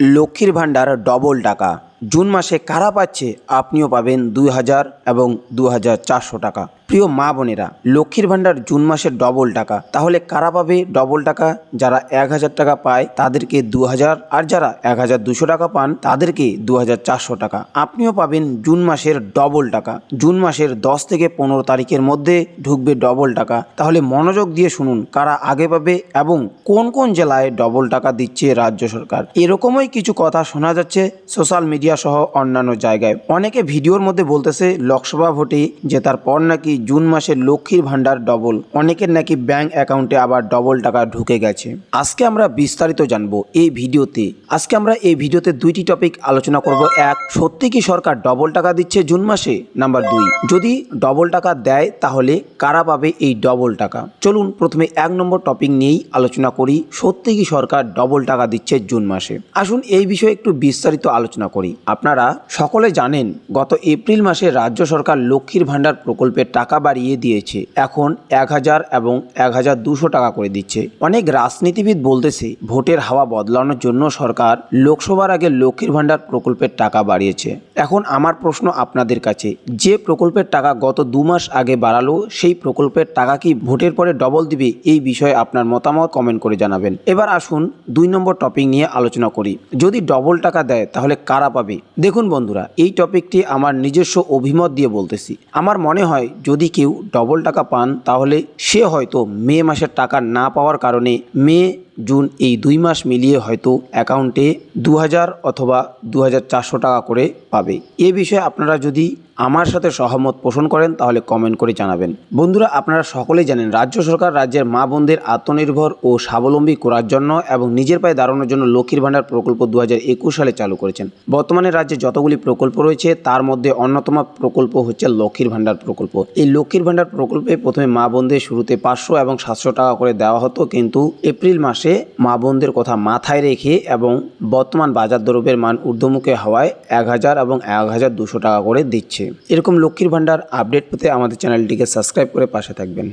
লক্ষ্মীর ভাণ্ডার ডবল টাকা। জুন মাসে কারা পাচ্ছে আপনিও পাবেন দুই হাজার এবং দু হাজার চারশো টাকা। প্রিয় মা বোনেরা, লক্ষ্মীর ভাণ্ডার জুন মাসে ডবল টাকা। তাহলে কারা পাবে ডবল টাকা? যারা এক হাজার টাকা পায় তাদেরকে দু হাজার, আর যারা এক হাজার দুশো টাকা পান তাদেরকে দু হাজার চারশো টাকা। আপনিও পাবেন জুন মাসের ডবল টাকা। জুন মাসের দশ থেকে পনেরো তারিখের মধ্যে ঢুকবে ডবল টাকা। তাহলে মনোযোগ দিয়ে শুনুন, কারা আগে পাবে এবং কোন কোন জেলায় ডবল টাকা দিচ্ছে রাজ্য সরকার। এরকমই কিছু কথা শোনা যাচ্ছে সোশ্যাল মিডিয়া সহ অন্যান্য জায়গায়। অনেকে ভিডিওর মধ্যে বলতেছে, লোকসভা ভোটে জেতার পর নাকি জুন মাসে লক্ষ্মীর ভাণ্ডার ডবল। অনেকের নাকি ব্যাংক অ্যাকাউন্টে আবার ডবল টাকা ঢুকে গেছে। আজকে আমরা বিস্তারিত জানব এই ভিডিওতে। আজকে আমরা এই ভিডিওতে দুইটি টপিক আলোচনা করব। এক, সত্যি কি সরকার ডবল টাকা দিচ্ছে জুন মাসে? নাম্বার দুই, যদি ডবল টাকা দেয় তাহলে কারা পাবে এই ডবল টাকা? চলুন প্রথমে এক নম্বর টপিক নিয়েই আলোচনা করি, সত্যি কি সরকার ডবল টাকা দিচ্ছে জুন মাসে? আসুন এই বিষয়ে একটু বিস্তারিত আলোচনা করি। আপনারা সকলে জানেন, গত এপ্রিল মাসে রাজ্য সরকার লক্ষ্মীর ভাণ্ডার প্রকল্পের টাকা বাড়িয়ে দিয়েছে। এখন এক হাজার এবং এক হাজার দুশো টাকা করে দিচ্ছে। অনেক রাজনীতিবিদ বলতেছে, ভোটের হাওয়া বদলানোর জন্য সরকার লোকসভার আগে লক্ষ্মীর ভাণ্ডার প্রকল্পের টাকা বাড়িয়েছে। এখন আমার প্রশ্ন আপনাদের কাছে, যে প্রকল্পের টাকা গত দু মাস আগে বাড়ালো, সেই প্রকল্পের টাকা কি ভোটের পরে ডবল দিবে? এই বিষয়ে আপনার মতামত কমেন্ট করে জানাবেন। এবার আসুন দুই নম্বর টপিক নিয়ে আলোচনা করি। যদি ডবল টাকা দেয়, তাহলে কারা পাবে? দেখুন বন্ধুরা, এই টপিকটি আমার নিজস্ব অভিমত দিয়ে বলতেছি। আমার মনে হয় যদি কেউ ডবল টাকা পান, তাহলে সে হয়তো মে মাসের টাকা না পাওয়ার কারণে মে জুন এই দুই মাস মিলিয়ে হয়তো অ্যাকাউন্টে দু হাজার অথবা দু হাজার চারশো টাকা করে পাবে। এ বিষয়ে আপনারা যদি আমার সাথে সহমত পোষণ করেন, তাহলে কমেন্ট করে জানাবেন। বন্ধুরা, আপনারা সকলেই জানেন, রাজ্য সরকার রাজ্যের মা বোনদের আত্মনির্ভর ও স্বাবলম্বী করার জন্য এবং নিজের পায়ে দাঁড়ানোর জন্য লক্ষ্মীর ভাণ্ডার প্রকল্প দু একুশ সালে চালু করেছেন। বর্তমানে রাজ্যে যতগুলি প্রকল্প রয়েছে, তার মধ্যে অন্যতম প্রকল্প হচ্ছে লক্ষ্মীর ভাণ্ডার প্রকল্প। এই লক্ষ্মীর ভাণ্ডার প্রকল্পে প্রথমে মা বোনদের শুরুতে পাঁচশো এবং সাতশো টাকা করে দেওয়া হতো, কিন্তু এপ্রিল মাসে মা বোনদের কথা মাথায় রেখে এবং বর্তমান বাজার দ্রব্যের মান ঊর্ধ্বমুখে হওয়ায় এক হাজার এবং এক হাজার দুশো টাকা করে দিচ্ছে। এরকম লক্ষ্মীর ভাণ্ডার আপডেট পেতে আমাদের চ্যানেলটিকে সাবস্ক্রাইব করে পাশে থাকবেন।